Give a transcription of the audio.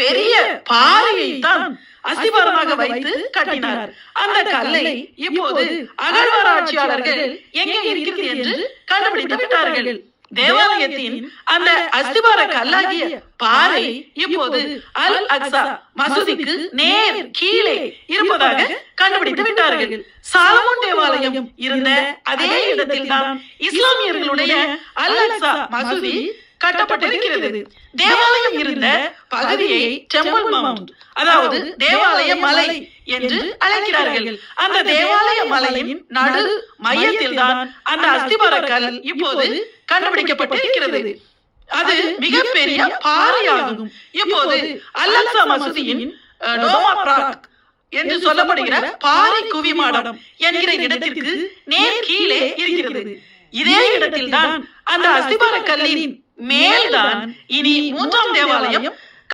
பெரிய பாறையை தான் அஸ்திபாரமாக வைத்து கட்டினார். அந்த கல்லை இப்போது அகழ்வாராய்ச்சியாளர்கள் எங்கே இருக்கிறது என்று கண்டுபிடித்து விட்டார்கள் தேவாலயத்தின் அந்த அஸ்திபார கல்லாகிய பாறை இப்போது அல் அக்ஸா மசூதிக்கு நேர் கீழே இருப்பதாக கண்டுபிடித்து விட்டார்கள் சாலமோன் தேவாலயம் இருந்த அதே இடத்தில் தான் இஸ்லாமியர்களுடைய அல் அக்ஸா மசூதி கட்டப்பட்டிருக்கிறது. தேவாலயம் இருந்த பகுதியை டெம்பிள் மவுண்ட் அதாவது தேவாலய மலை என்று அழைக்கிறார்கள். அந்த தேவாலய மலையின் நடு மையத்தில் தான் அந்த அஸ்திபார கல் இப்போது கண்டுபிடிக்கப்பட்டிருக்கிறது. அது மிகப்பெரிய பாறையாகும். இப்போது அல்லக்சா மசூதியின் டோமா பிராக் என்று சொல்லப்படுகிற பாறை குவிமாடம் என்கிற இடத்திற்கு நேர் கீழே இருக்கிறது. இதே இடத்தில் தான் அந்த அஸ்திபார கல்லின் மேல்தான் இனி மூன்றாம் தேவாலயம்